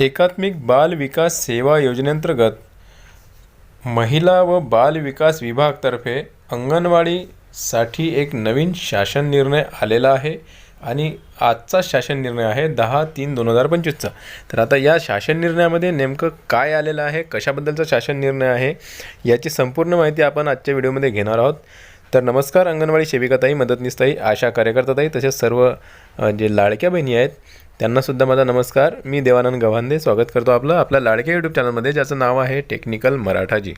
एकात्मिक बाल विकास सेवा योजनेअंतर्गत महिला व बाल विकास विभागतर्फे अंगणवाडीसाठी एक नवीन शासन निर्णय आलेला आहे आणि आजचा शासन निर्णय आहे दहा तीन दोन हजार पंचवीसचा. तर आता या शासन निर्णयामध्ये नेमकं काय आलेलं आहे कशाबद्दलचा शासन निर्णय आहे याची संपूर्ण माहिती आपण आजच्या व्हिडिओमध्ये घेणार आहोत. तर नमस्कार अंगणवाडी सेविकाताई मदतनीसताई आशा कार्यकर्ताताई तसेच सर्व जे लाडक्या बहिणी आहेत त्यांनासुद्धा माझा नमस्कार. मी देवानंद गव्हांदे स्वागत करतो आपलं आपल्या लाडक्या यूट्यूब चॅनलमध्ये ज्याचं नाव आहे टेक्निकल मराठाजी.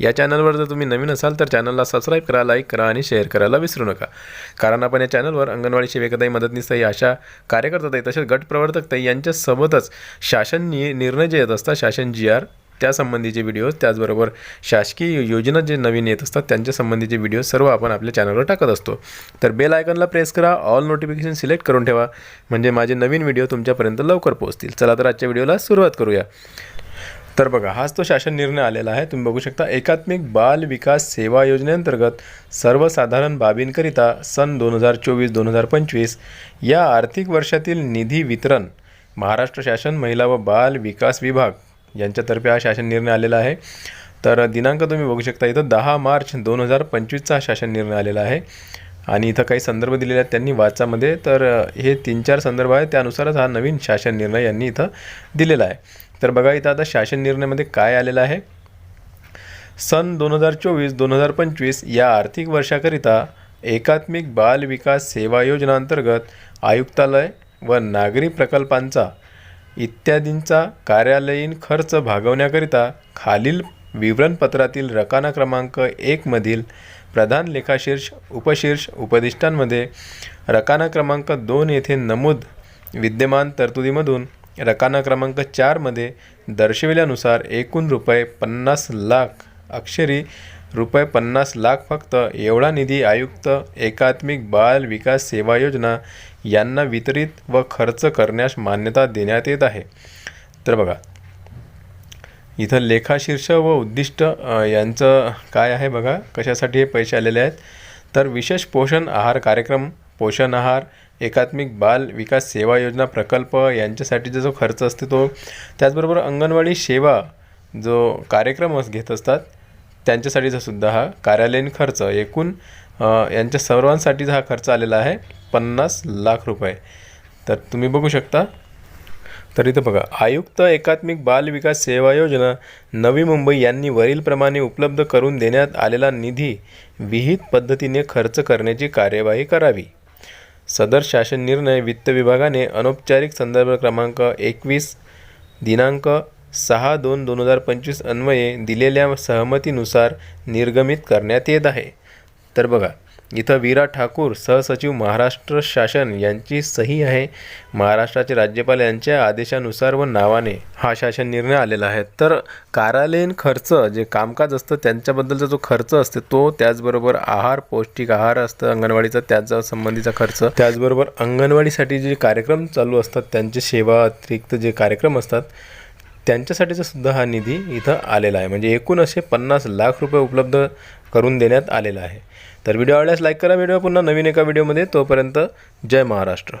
या चॅनलवर जर तुम्ही नवीन असाल तर चॅनलला सबस्क्राईब करा लाईक करा आणि शेअर करायला विसरू नका. कारण आपण या चॅनलवर अंगणवाडी सेविकाताई मदतनीसताई अशा कार्यकर्ताताई तसेच गट प्रवर्तकताई यांच्यासोबतच शासन नि निर्णय जे येत असतात शासन जी आर त्यासंबंधीचे व्हिडिओज त्याचबरोबर शासकीय योजना जे नवीन येत असतात त्यांच्या संबंधीचे व्हिडिओ सर्व आपण आपल्या चॅनलवर टाकत असतो. तर बेल आयकनला प्रेस करा ऑल नोटिफिकेशन सिलेक्ट करून ठेवा. म्हणजे माझे नवीन व्हिडिओ तुमच्यापर्यंत लवकर पोहोचतील. चला तर आजच्या व्हिडिओला सुरुवात करूया. तर बघा हाच तो शासन निर्णय आलेला आहे. तुम्ही बघू शकता एकात्मिक बाल विकास सेवा योजनेअंतर्गत सर्वसाधारण बाबींकरिता सन दोन हजार चोवीस दोन हजार पंचवीस या आर्थिक वर्षातील निधी वितरण महाराष्ट्र शासन महिला व बाल विकास विभाग यांच्यातर्फे हा शासन निर्णय आलेला आहे. तर दिनांक तुम्ही बघू शकता इथं दहा मार्च दोन हजार पंचवीसचा हा शासन निर्णय आलेला आहे. आणि इथं काही संदर्भ दिलेले आहेत त्यांनी वाचामध्ये. तर हे तीन चार संदर्भ आहेत त्यानुसारच हा नवीन शासन निर्णय यांनी इथं दिलेला आहे. तर बघा इथं आता शासन निर्णयामध्ये काय आलेलं आहे? सन दोन हजार चोवीस दोन हजार पंचवीस या आर्थिक वर्षाकरिता एकात्मिक बाल विकास सेवा योजना अंतर्गत आयुक्तालय व नागरी प्रकल्पांचा इत्यादींचा कार्यालयीन खर्च भागवण्याकरिता खालील विवरणपत्रातील रकाना क्रमांक एकमधील प्रधान लेखाशीर्ष उपशीर्ष उपदिष्टांमध्ये रकाना क्रमांक दोन येथे नमूद विद्यमान तरतुदीमधून रकाना क्रमांक चारमध्ये दर्शविल्यानुसार एकूण रुपये पन्नास लाख अक्षरी रुपये पन्नास लाख फक्त एवढा निधी आयुक्त एकात्मिक बाल विकास सेवा योजना यांना वितरित व खर्च करण्यास मान्यता देण्यात येत आहे. तर बघा इथं लेखाशीर्ष व उद्दिष्ट यांचं काय आहे बघा कशासाठी हे पैसे आलेले आहेत? तर विशेष पोषण आहार कार्यक्रम पोषण आहार एकात्मिक बाल विकास सेवा योजना प्रकल्प यांच्यासाठीचा जो खर्च असतो तो त्याचबरोबर अंगणवाडी सेवा जो कार्यक्रम घेत असतात त्यांच्यासाठीचा सुद्धा हा कार्यालयीन खर्च एकूण यांच्या सर्वांसाठीचा हा खर्च आलेला आहे पन्नास लाख रुपये. तर तुम्ही बघू शकता. तर इथं बघा आयुक्त एकात्मिक बाल विकास सेवा योजना नवी मुंबई यांनी वरीलप्रमाणे उपलब्ध करून देण्यात आलेला निधी विहित पद्धतीने खर्च करण्याची कार्यवाही करावी. सदर शासन निर्णय वित्त विभागाने अनौपचारिक संदर्भ क्रमांक एकवीस दिनांक सहा दोन दोन हजार पंचवीस अन्वये दिलेल्या सहमतीनुसार निर्गमित करण्यात येत आहे. तर बघा इथं वीरा ठाकूर सहसचिव महाराष्ट्र शासन यांची सही आहे. महाराष्ट्राचे राज्यपाल यांच्या आदेशानुसार व नावाने हा शासन निर्णय आलेला आहे. तर कार्यालयीन खर्च जे कामकाज असतं त्यांच्याबद्दलचा जो खर्च असतो तो त्याचबरोबर आहार पौष्टिक आहार असतं अंगणवाडीचा त्याचा संबंधीचा खर्च. त्याचबरोबर अंगणवाडीसाठी जे कार्यक्रम चालू असतात त्यांचे सेवा अतिरिक्त जे कार्यक्रम असतात त्यांच्यासाठीचा सुद्धा हा निधी इथं आलेला आहे. म्हणजे एकूण असे पन्नास लाख रुपये उपलब्ध करून देण्यात आलेला आहे. तर व्हिडिओ आवडल्यास लाईक करा. व्हिडिओ पुन्हा नवीन एका व्हिडिओमध्ये तोपर्यंत जय महाराष्ट्र.